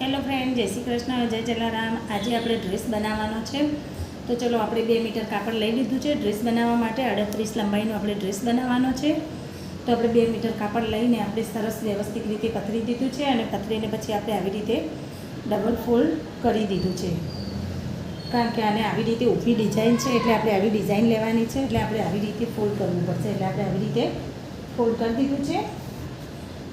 Hello friend જય શ્રી કૃષ્ણ, જય જલારામ. આજે આપણે ડ્રેસ બનાવવાનો છે. તો ચલો આપણે બે મીટર કાપડ લઈ લીધું છે. ડ્રેસ બનાવવા માટે અડત્રીસ લંબાઈનો આપણે ડ્રેસ બનાવવાનો છે. તો આપણે બે મીટર કાપડ લઈને આપણે સરસ વ્યવસ્થિત રીતે પથરી દીધું છે અને પથરીને પછી આપણે આવી રીતે ડબલ ફોલ્ડ કરી દીધું છે. કારણ કે આને આવી રીતે ઊભી ડિઝાઇન છે એટલે આપણે આવી ડિઝાઇન લેવાની છે. એટલે આપણે આવી રીતે ફોલ્ડ કરવું પડશે. એટલે આપણે આવી રીતે ફોલ્ડ કરી દીધું છે.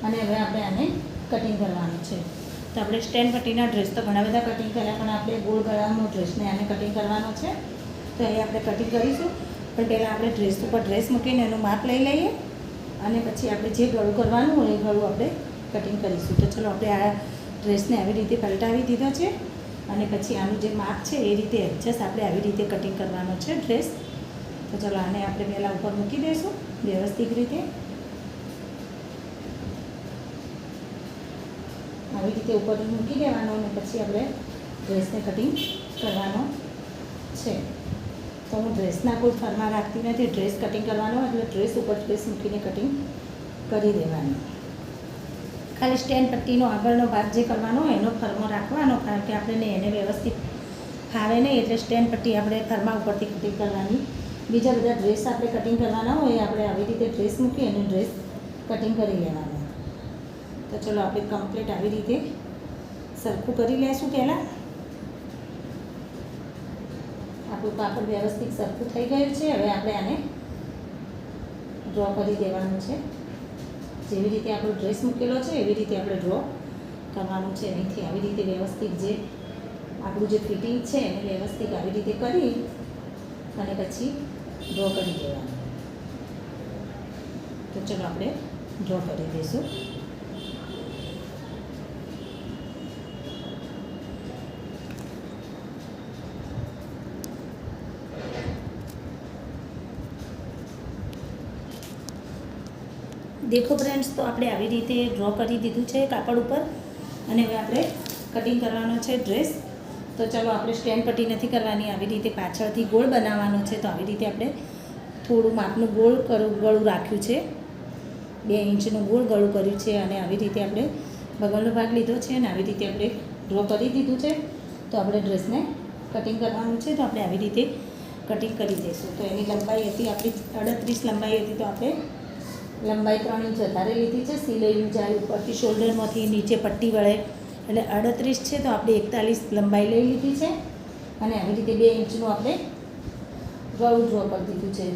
અને હવે આપણે આને કટિંગ કરવાનું છે. તો આપણે સ્ટેન્ડ પટ્ટીના ડ્રેસ તો ઘણા બધા કટિંગ કર્યા, પણ આપણે ગોળ ગળાનો ડ્રેસને આને કટિંગ કરવાનો છે. તો એ આપણે કટિંગ કરીશું. પણ પહેલાં આપણે ડ્રેસ ઉપર ડ્રેસ મૂકીને એનું માપ લઈ લઈએ. અને પછી આપણે જે ગળું કરવાનું હોય એ ગળું આપણે કટિંગ કરીશું. તો ચલો આપણે આ ડ્રેસને આવી રીતે પલટાવી દીધો છે. અને પછી આનું જે માપ છે એ રીતે એડજસ્ટ આપણે આવી રીતે કટિંગ કરવાનો છે ડ્રેસ તો ચલો આને આપણે પહેલાં ઉપર મૂકી દઈશું. વ્યવસ્થિત રીતે. આવી રીતે ઉપર મૂકી દેવાનો અને પછી આપણે ડ્રેસને કટિંગ કરવાનો છે. તો હું ડ્રેસના કોઈ ફરમાં રાખતી નથી. ડ્રેસ કટિંગ કરવાનો એટલે ડ્રેસ ઉપર ડ્રેસ મૂકીને કટિંગ કરી દેવાનું. ખાલી સ્ટેન્ડ પટ્ટીનો આગળનો ભાગ જે કરવાનો એનો ફરમો રાખવાનો, કારણ કે આપણે એને વ્યવસ્થિત ફાવે નહીં એટલે સ્ટેન્ડ પટ્ટી આપણે ફરમા ઉપરથી કટિંગ કરવાની. બીજા બધા ડ્રેસ આપણે કટિંગ કરવાના હોય આપણે આવી રીતે ડ્રેસ મૂકી અને ડ્રેસ કટિંગ કરી લેવાનું. તો ચલો આપણે કમ્પ્લીટ આવી રીતે સરખું કરી લેશું પહેલાં. આપણું પાપડ વ્યવસ્થિત સરખું થઈ ગયું છે. હવે આપણે આને ડ્રો કરી દેવાનું છે. જેવી રીતે આપણો ડ્રેસ મૂકેલો છે, એવી રીતે આપણે ડ્રો કરવાનું છે. અહીંથી આવી રીતે વ્યવસ્થિત જે આપણું જે ફિટિંગ છે, એને વ્યવસ્થિત આવી રીતે કરી અને પછી ડ્રો કરી દેવાનું. તો ચલો આપણે ડ્રો કરી દઈશું. દેખો ફ્રેન્ડ્સ તો આપણે આવી રીતે ડ્રો કરી દીધું છે કાપડ ઉપર. અને હવે આપણે કટિંગ કરવાનો છે ડ્રેસ તો ચાલો આપણે સ્ટેન્ડ પટ્ટી નથી કરવાની, આવી રીતે પાછળથી ગોળ બનાવવાનો છે. તો આવી રીતે આપણે થોડું માપનું ગોળ કરું, ગળું રાખ્યું છે. બે ઇંચનું ગોળ ગળું કર્યું છે અને આવી રીતે આપણે બગલનો ભાગ લીધો છે અને આવી રીતે આપણે ડ્રો કરી દીધું છે. તો આપણે ડ્રેસને કટિંગ કરવાનું છે. તો આપણે આવી રીતે કટિંગ કરી દઈશું. તો એની લંબાઈ હતી આપણી અડત્રીસ, લંબાઈ હતી તો આપણે લંબાઈ ત્રણ ઇંચ વધારે લીધી છે. સિલાઈ ઊંચાઈ ઉપરથી શોલ્ડરમાંથી નીચે પટ્ટી વળે. એટલે અડત્રીસ છે તો આપણે એકતાલીસ લંબાઈ લઈ લીધી છે. અને આવી રીતે બે ઇંચનું આપણે ગળું ડ્રો કરી દીધું છે.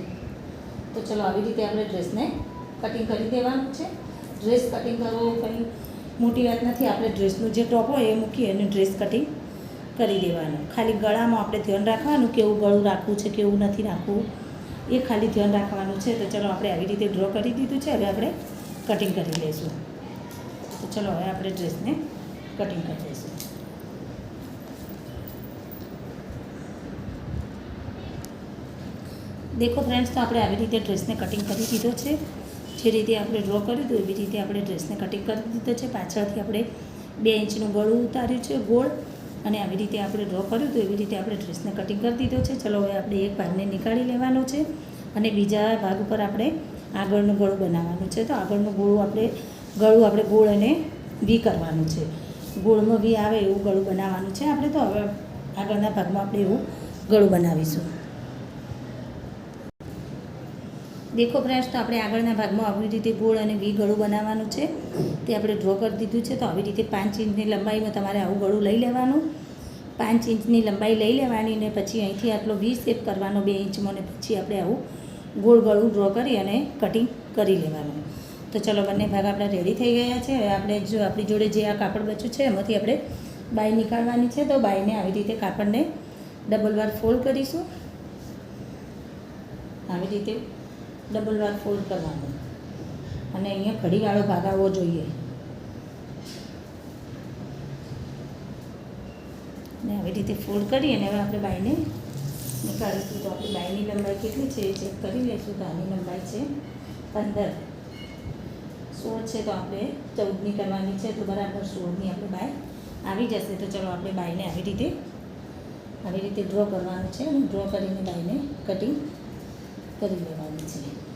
તો ચલો આવી રીતે આપણે ડ્રેસને કટિંગ કરી દેવાનું છે. ડ્રેસ કટિંગ કરવો કંઈ મોટી વાત નથી. આપણે ડ્રેસનું જે ટોપ હોય એ મૂકી અને ડ્રેસ કટિંગ કરી દેવાનું. ખાલી ગળામાં આપણે ધ્યાન રાખવાનું કેવું ગળું રાખવું છે કેવું નથી રાખવું. એ ખાલી ધ્યાન રાખવાનું છે. તો ચલો આપણે આવી રીતે ડ્રો કરી દીધું છે. હવે આપણે કટિંગ કરી લઈશું. તો ચલો હવે આપણે ડ્રેસને કટિંગ કરી લઈશું. દેખો ફ્રેન્ડ્સ તો આપણે આવી રીતે ડ્રેસને કટિંગ કરી દીધો છે. જે રીતે આપણે ડ્રો કર્યું હતું, એવી રીતે આપણે ડ્રેસને કટિંગ કરી દીધો છે. પાછળથી આપણે બે ઇંચનું ગળું ઉતાર્યું છે ગોળ. અને આવી રીતે આપણે ડ્રો કર્યું હતું એવી રીતે આપણે ડ્રેસને કટિંગ કરી દીધો છે. ચલો હવે આપણે એક ભાગને નીકાળી લેવાનો છે અને બીજા ભાગ ઉપર આપણે આગળનું ગળું બનાવવાનું છે. તો આગળનું ગોળું આપણે, ગળું આપણે ગોળ અને વી કરવાનું છે. ગોળમાં વી આવે એવું ગળું બનાવવાનું છે. આપણે તો હવે આગળના ભાગમાં આપણે એવું ગળું બનાવીશું. દેખો ફ્રેન્ડ્સ તો આપણે આગળના ભાગમાં આવી રીતે ગોળ અને વી ગળું બનાવવાનું છે. તે આપણે ડ્રો કરી દીધું છે, તો આવી રીતે પાંચ ઇંચની લંબાઈમાં તમારે આવું ગળું લઈ લેવાનું. પાંચ ઇંચની લંબાઈ લઈ લેવાની અને પછી અહીંથી આટલો વી શેપ કરવાનો બે ઇંચમાં ને પછી આપણે આવું ગોળ ગળું ડ્રો કરી અને કટિંગ કરી લેવાનું. તો ચલો બંને ભાગ આપણા રેડી થઈ ગયા છે. હવે આપણે જો આપણી જોડે જે આ કાપડ બચ્યું છે, એમાંથી આપણે બાય નીકાળવાની છે. તો બાયને આવી રીતે કાપડને ડબલ વાર ફોલ્ડ કરીશું. આવી રીતે ડબલ વાર ફોલ્ડ કરવાનું. અને અહીંયા ઘડીવાળો ભાગ આવવો જોઈએ. ને આવી રીતે ફોલ્ડ કરી અને હવે આપણે બાઈને નીકાળીશું. તો આપણી બાઈની લંબાઈ કેટલી છે એ ચેક કરી લઈશું. તો આની લંબાઈ છે પંદર. સોળ છે તો આપણે ચૌદની કરવાની છે તો બરાબર સોળની આપણે બાય આવી જશે. તો ચલો આપણે બાઈને આવી રીતે આવી રીતે ડ્રો કરવાનું છે ડ્રો કરીને બાઈને કટિંગ કરી લેવાની છે.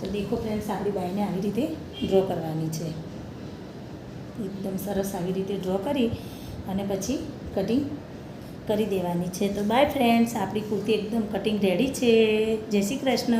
તો દેખો ફ્રેન્ડ્સ આપણી બાઈને આવી રીતે ડ્રો કરવાની છે. એકદમ સરસ આવી રીતે ડ્રો કરી અને પછી કટિંગ કરી દેવાની છે. તો બાય ફ્રેન્ડ્સ આપણી કુર્તી એકદમ કટિંગ રેડી છે. જય શ્રી કૃષ્ણ.